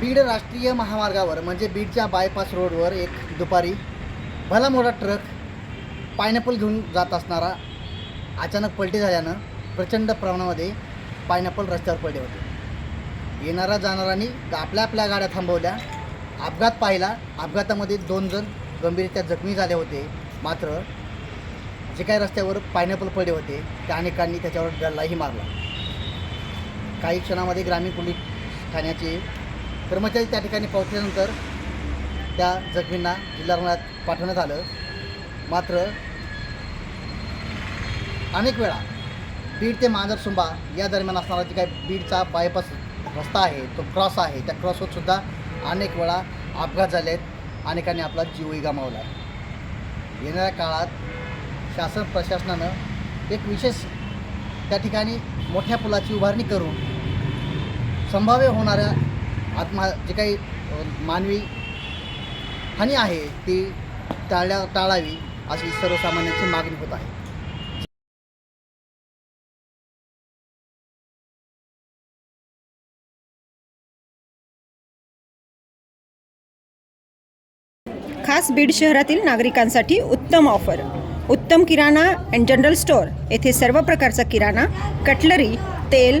बीड राष्ट्रीय महामार्गावर म्हणजे बीडच्या बायपास रोडवर एक दुपारी भला मोठा ट्रक पायनॅपल घेऊन जात असणारा अचानक पलटी झाल्यानं प्रचंड प्रमाणामध्ये पायनॅपल रस्त्यावर पडले होते. येणाऱ्या जाणाऱ्यांनी आपल्या आपल्या गाड्या थांबवल्या. अपघात पाहिला. अपघातामध्ये दोन जण गंभीररित्या जखमी झाले होते. मात्र जे काही रस्त्यावर पायनॅपल पडले होते त्या अनेकांनी त्याच्यावर गल्लाही मारला. काही क्षणामध्ये ग्रामीण पोलीस ठाण्याचे कर्मचारी त्या ठिकाणी पोहोचल्यानंतर त्या जखमींना जिल्हा रुग्णालयात पाठवण्यात आलं. मात्र अनेक वेळा बीड ते मांजरसुंबा या दरम्यान असणारा जे काही बीडचा बायपास रस्ता आहे तो क्रॉस आहे त्या क्रॉसवर सुद्धा अनेक वेळा अपघात झाले आहेत. अनेकांनी आपला जीवही गमावला आहे. येणाऱ्या काळात शासन प्रशासनानं एक विशेष त्या ठिकाणी मोठ्या पुलाची उभारणी करून संभाव्य होणाऱ्या आत्मा जे काही मानवी हानी आहे ती टाळल्या टाळावी अशी सर्वसामान्यांची मागणी होत आहे. खास बीड शहरातील नागरिकांसाठी उत्तम ऑफर. उत्तम किराणा अँड जनरल स्टोअर येथे सर्व प्रकारचा किराणा कटलरी तेल